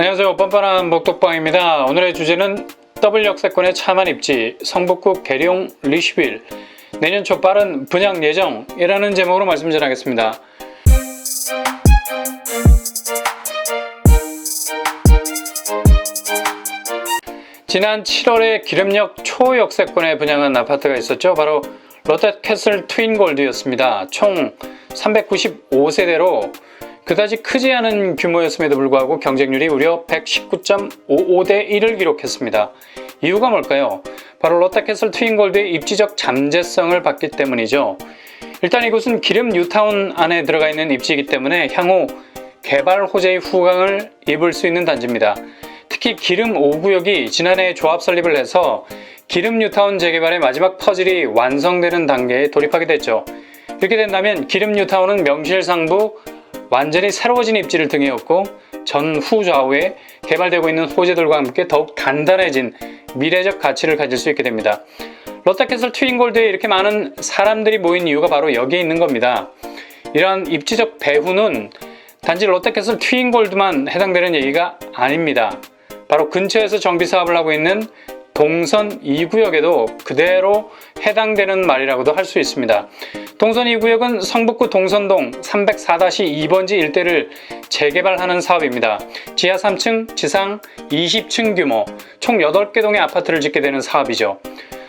안녕하세요. 뻔뻔한 목독방입니다. 오늘의 주제는 더블 역세권의 차만 입지 성북구 계룡 리시빌 내년 초 빠른 분양 예정이라는 제목으로 말씀 전하겠습니다. 지난 7월에 기름역 초역세권에 분양한 아파트가 있었죠. 바로 롯데캐슬 트윈골드였습니다. 총 395세대로 그다지 크지 않은 규모였음에도 불구하고 경쟁률이 무려 119.55대 1을 기록했습니다. 이유가 뭘까요? 바로 롯데캐슬 트윈골드의 입지적 잠재성을 봤기 때문이죠. 일단 이곳은 기름 뉴타운 안에 들어가 있는 입지이기 때문에 향후 개발 호재의 후광을 입을 수 있는 단지입니다. 특히 기름 5구역이 지난해 조합 설립을 해서 기름 뉴타운 재개발의 마지막 퍼즐이 완성되는 단계에 돌입하게 됐죠. 이렇게 된다면 기름 뉴타운은 명실상부 완전히 새로워진 입지를 등에업고 전후 좌우에 개발되고 있는 호재들과 함께 더욱 단단해진 미래적 가치를 가질 수 있게 됩니다. 롯데캐슬 트윈골드에 이렇게 많은 사람들이 모인 이유가 바로 여기에 있는 겁니다. 이러한 입지적 배후는 단지 롯데캐슬 트윈골드만 해당되는 얘기가 아닙니다. 바로 근처에서 정비 사업을 하고 있는 동선 2구역에도 그대로 해당되는 말이라고도 할 수 있습니다. 동선 2구역은 성북구 동선동 304-2번지 일대를 재개발하는 사업입니다. 지하 3층, 지상 20층 규모, 총 8개 동의 아파트를 짓게 되는 사업이죠.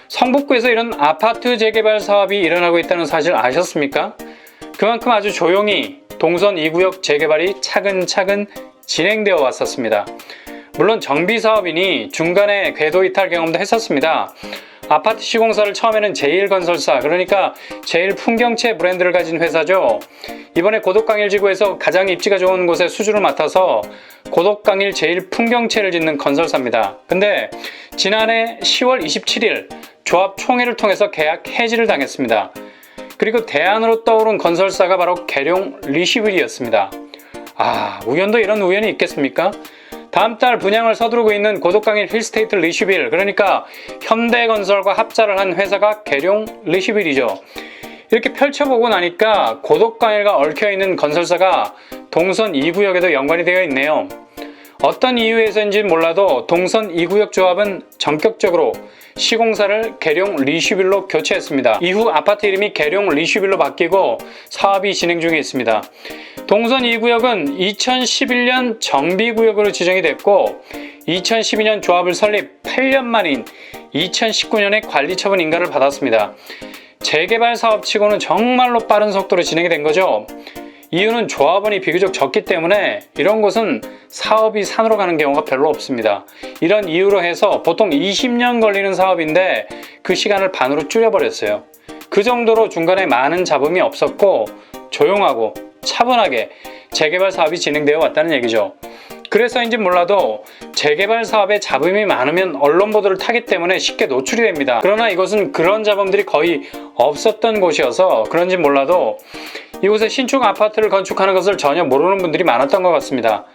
성북구에서 이런 아파트 재개발 사업이 일어나고 있다는 사실 아셨습니까? 그만큼 아주 조용히 동선 2구역 재개발이 차근차근 진행되어 왔었습니다. 물론 정비 사업이니 중간에 궤도 이탈 경험도 했었습니다. 아파트 시공사를 처음에는 제일건설사 그러니까 제일 풍경채 브랜드를 가진 회사죠. 이번에 고덕강일 지구에서 가장 입지가 좋은 곳에 수주를 맡아서 고덕강일 제일 풍경채를 짓는 건설사입니다. 근데 지난해 10월 27일 조합 총회를 통해서 계약 해지를 당했습니다. 그리고 대안으로 떠오른 건설사가 바로 계룡 리시빌이었습니다. 아 우연도 이런 우연이 있겠습니까? 다음 달 분양을 서두르고 있는 고독강일 힐스테이트 리시빌 그러니까 현대건설과 합자를 한 회사가 계룡 리시빌이죠. 이렇게 펼쳐보고 나니까 고독강일과 얽혀있는 건설사가 동선 2구역에도 연관이 되어 있네요. 어떤 이유에서인지 몰라도 동선 2구역 조합은 전격적으로 시공사를 계룡 리슈빌로 교체했습니다. 이후 아파트 이름이 계룡 리슈빌로 바뀌고 사업이 진행 중에 있습니다. 동선 2구역은 2011년 정비구역으로 지정이 됐고 2012년 조합을 설립 8년 만인 2019년에 관리처분 인가를 받았습니다. 재개발 사업치고는 정말로 빠른 속도로 진행이 된 거죠. 이유는 조합원이 비교적 적기 때문에 이런 곳은 사업이 산으로 가는 경우가 별로 없습니다. 이런 이유로 해서 보통 20년 걸리는 사업인데 그 시간을 반으로 줄여버렸어요. 그 정도로 중간에 많은 잡음이 없었고 조용하고 차분하게 재개발 사업이 진행되어 왔다는 얘기죠. 그래서인지 몰라도 재개발 사업에 잡음이 많으면 언론 보도를 타기 때문에 쉽게 노출이 됩니다. 그러나 이것은 그런 잡음들이 거의 없었던 곳이어서 그런지 몰라도 이곳에 신축 아파트를 건축하는 것을 전혀 모르는 분들이 많았던 것 같습니다.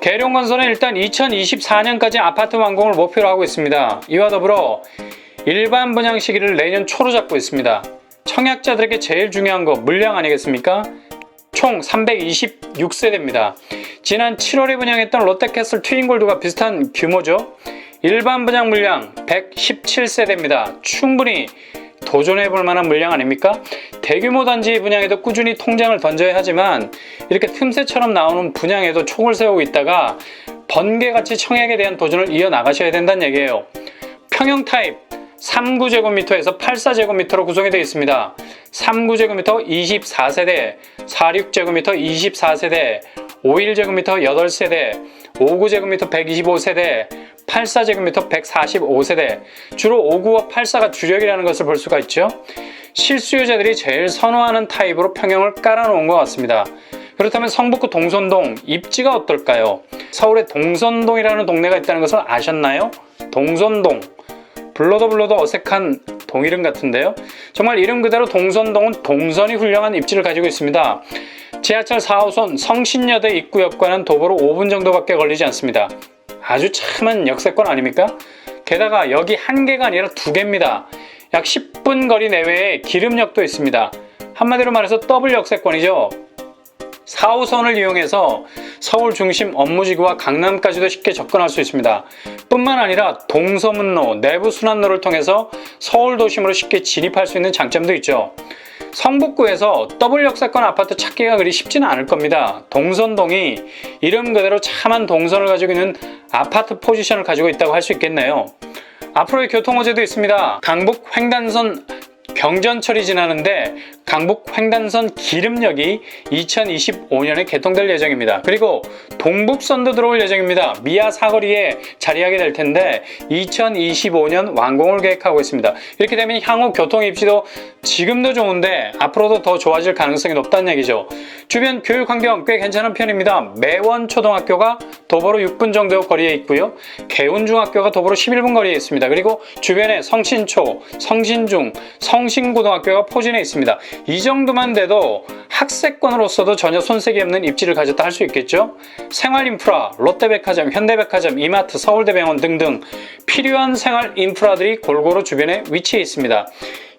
계룡건설은 일단 2024년까지 아파트 완공을 목표로 하고 있습니다. 이와 더불어 일반 분양 시기를 내년 초로 잡고 있습니다. 청약자들에게 제일 중요한 거 물량 아니겠습니까? 총 326세대입니다. 지난 7월에 분양했던 롯데캐슬 트윈골드가 비슷한 규모죠. 일반 분양 물량 117세대입니다. 충분히 도전해 볼 만한 물량 아닙니까? 대규모 단지 분양에도 꾸준히 통장을 던져야 하지만 이렇게 틈새처럼 나오는 분양에도 총을 세우고 있다가 번개같이 청약에 대한 도전을 이어나가셔야 된다는 얘기예요. 평형 타입 39제곱미터에서 84제곱미터로 구성이 되어 있습니다. 39제곱미터 24세대, 46제곱미터 24세대, 51제곱미터 8세대, 59제곱미터 125세대, 84제곱미터 145세대, 주로 59와 84가 주력이라는 것을 볼 수가 있죠. 실수요자들이 제일 선호하는 타입으로 평형을 깔아놓은 것 같습니다. 그렇다면 성북구 동선동 입지가 어떨까요? 서울에 동선동이라는 동네가 있다는 것을 아셨나요? 동선동. 불러도 불러도 어색한 동이름 같은데요. 정말 이름 그대로 동선동은 동선이 훌륭한 입지를 가지고 있습니다. 지하철 4호선 성신여대 입구역과는 도보로 5분 정도밖에 걸리지 않습니다. 아주 참한 역세권 아닙니까? 게다가 여기 한 개가 아니라 두 개입니다. 약 10분 거리 내외에 기름역도 있습니다. 한마디로 말해서 더블 역세권이죠. 4호선을 이용해서 서울 중심 업무지구와 강남까지도 쉽게 접근할 수 있습니다. 뿐만 아니라 동서문로, 내부 순환로를 통해서 서울 도심으로 쉽게 진입할 수 있는 장점도 있죠. 성북구에서 더블 역세권 아파트 찾기가 그리 쉽지는 않을 겁니다. 동선동이 이름 그대로 참한 동선을 가지고 있는 아파트 포지션을 가지고 있다고 할 수 있겠네요. 앞으로의 교통 호재도 있습니다. 강북 횡단선 경전철이 지나는데 강북 횡단선 기름역이 2025년에 개통될 예정입니다. 그리고 동북선도 들어올 예정입니다. 미아 사거리에 자리하게 될 텐데 2025년 완공을 계획하고 있습니다. 이렇게 되면 향후 교통 입지도 지금도 좋은데 앞으로도 더 좋아질 가능성이 높다는 얘기죠. 주변 교육 환경 꽤 괜찮은 편입니다. 매원 초등학교가 도보로 6분 정도 거리에 있고요. 개운중학교가 도보로 11분 거리에 있습니다. 그리고 주변에 성신초, 성신중, 성신고등학교가 포진해 있습니다. 이 정도만 돼도 학세권으로서도 전혀 손색이 없는 입지를 가졌다 할 수 있겠죠. 생활 인프라, 롯데백화점, 현대백화점, 이마트, 서울대병원 등등 필요한 생활 인프라들이 골고루 주변에 위치해 있습니다.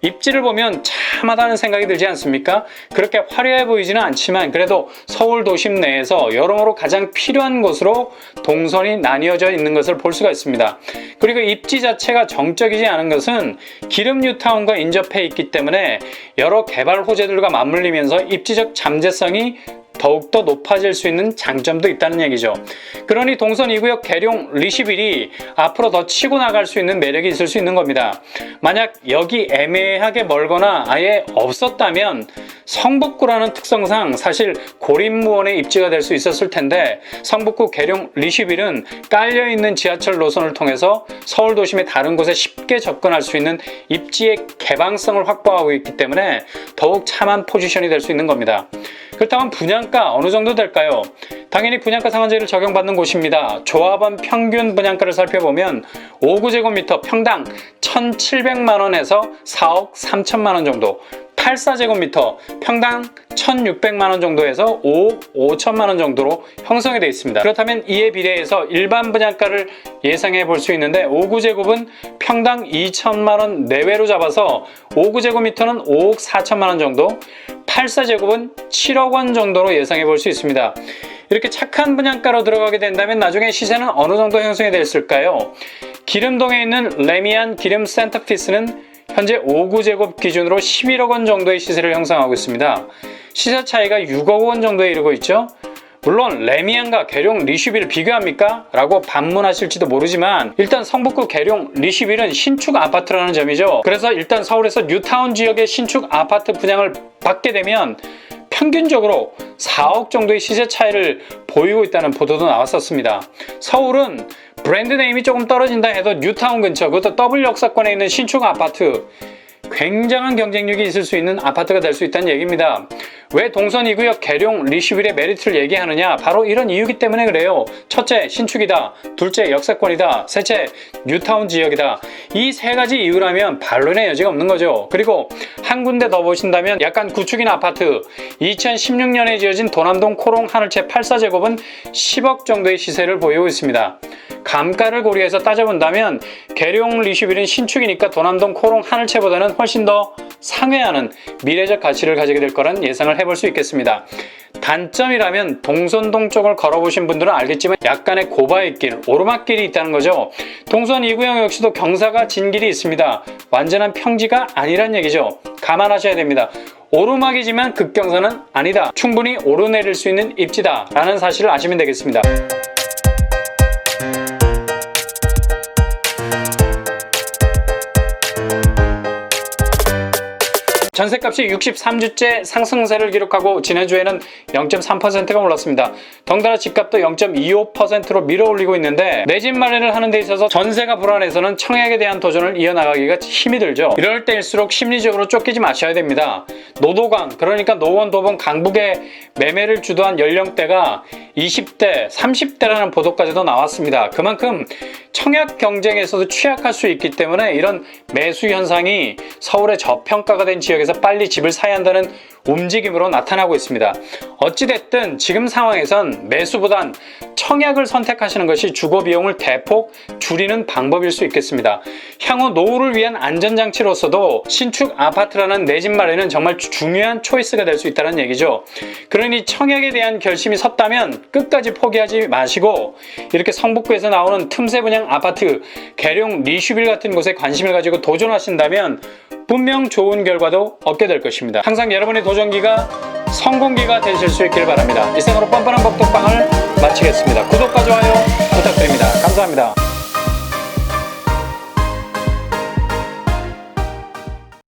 입지를 보면 참 하다는 생각이 들지 않습니까? 그렇게 화려해 보이지는 않지만 그래도 서울 도심 내에서 여러모로 가장 필요한 곳으로 동선이 나뉘어져 있는 것을 볼 수가 있습니다. 그리고 입지 자체가 정적이지 않은 것은 기름 뉴타운과 인접해 있기 때문에 여러 개발 호재들과 맞물리면서 입지적 잠재성이 더욱더 높아질 수 있는 장점도 있다는 얘기죠. 그러니 동선 2구역 계룡 리시빌이 앞으로 더 치고 나갈 수 있는 매력이 있을 수 있는 겁니다. 만약 여기 애매하게 멀거나 아예 없었다면 성북구라는 특성상 사실 고립무원의 입지가 될 수 있었을 텐데 성북구 계룡 리시빌은 깔려 있는 지하철 노선을 통해서 서울 도심의 다른 곳에 쉽게 접근할 수 있는 입지의 개방성을 확보하고 있기 때문에 더욱 참한 포지션이 될 수 있는 겁니다. 그렇다면 분양가 어느 정도 될까요? 당연히 분양가 상한제를 적용받는 곳입니다. 조합원 평균 분양가를 살펴보면 5구제곱미터 평당 1,700만 원에서 4억 3천만 원 정도, 84제곱미터 평당 1,600만 원 정도에서 5억 5천만 원 정도로 형성이 되어 있습니다. 그렇다면 이에 비례해서 일반 분양가를 예상해 볼 수 있는데 5구제곱은 평당 2천만 원 내외로 잡아서 5구제곱미터는 5억 4천만 원 정도, 84제곱은 7억 원 정도로 예상해 볼 수 있습니다. 이렇게 착한 분양가로 들어가게 된다면 나중에 시세는 어느 정도 형성이 됐을까요? 기름동에 있는 레미안 기름 센터피스는 현재 5구제곱 기준으로 11억 원 정도의 시세를 형성하고 있습니다. 시세 차이가 6억 원 정도에 이르고 있죠. 물론 레미안과 계룡 리슈빌을 비교합니까? 라고 반문하실지도 모르지만 일단 성북구 계룡 리슈빌은 신축 아파트라는 점이죠. 그래서 일단 서울에서 뉴타운 지역의 신축 아파트 분양을 받게 되면 평균적으로 4억 정도의 시세 차이를 보이고 있다는 보도도 나왔었습니다. 서울은 브랜드 네임이 조금 떨어진다 해도 뉴타운 근처 그것도 더블 역사권에 있는 신축 아파트 굉장한 경쟁력이 있을 수 있는 아파트가 될 수 있다는 얘기입니다. 왜 동선 2구역 계룡 리슈빌의 메리트를 얘기하느냐? 바로 이런 이유기 때문에 그래요. 첫째, 신축이다. 둘째, 역세권이다. 셋째, 뉴타운 지역이다. 이 세 가지 이유라면 반론의 여지가 없는 거죠. 그리고 한 군데 더 보신다면 약간 구축인 아파트 2016년에 지어진 도남동 코롱 하늘채 84제곱은 10억 정도의 시세를 보이고 있습니다. 감가를 고려해서 따져본다면 계룡 리슈빌은 신축이니까 도남동 코롱 하늘채보다는 훨씬 더 상회하는 미래적 가치를 가지게 될 거란 예상을 해볼 수 있겠습니다. 단점이라면 동선 동 쪽을 걸어보신 분들은 알겠지만 약간의 고바위길, 오르막길이 있다는 거죠. 동선 2구역 역시도 경사가 진 길이 있습니다. 완전한 평지가 아니란 얘기죠. 감안하셔야 됩니다. 오르막이지만 급경사는 아니다. 충분히 오르내릴 수 있는 입지다. 라는 사실을 아시면 되겠습니다. 전세값이 63주째 상승세를 기록하고 지난주에는 0.3%가 올랐습니다. 덩달아 집값도 0.25%로 밀어올리고 있는데 내 집 마련을 하는 데 있어서 전세가 불안해서는 청약에 대한 도전을 이어나가기가 힘이 들죠. 이럴 때일수록 심리적으로 쫓기지 마셔야 됩니다. 노도강 그러니까 노원 도봉 강북의 매매를 주도한 연령대가 20대, 30대라는 보도까지도 나왔습니다. 그만큼 청약 경쟁에서도 취약할 수 있기 때문에 이런 매수 현상이 서울의 저평가가 된 지역에서 빨리 집을 사야 한다는 움직임으로 나타나고 있습니다. 어찌됐든 지금 상황에선 매수보단 청약을 선택하시는 것이 주거 비용을 대폭 줄이는 방법일 수 있겠습니다. 향후 노후를 위한 안전장치로서도 신축 아파트라는 내 집 마련은 정말 주- 중요한 초이스가 될 수 있다는 얘기죠. 그러니 청약에 대한 결심이 섰다면 끝까지 포기하지 마시고 이렇게 성북구에서 나오는 틈새 분양 아파트, 계룡 리슈빌 같은 곳에 관심을 가지고 도전하신다면 분명 좋은 결과도 얻게 될 것입니다. 항상 여러분의 도전 기가 성공기가 되실 수 있길 바랍니다. 이상으로 뻔뻔한 복덕방을 마치겠습니다. 구독과 좋아요 부탁드립니다. 감사합니다.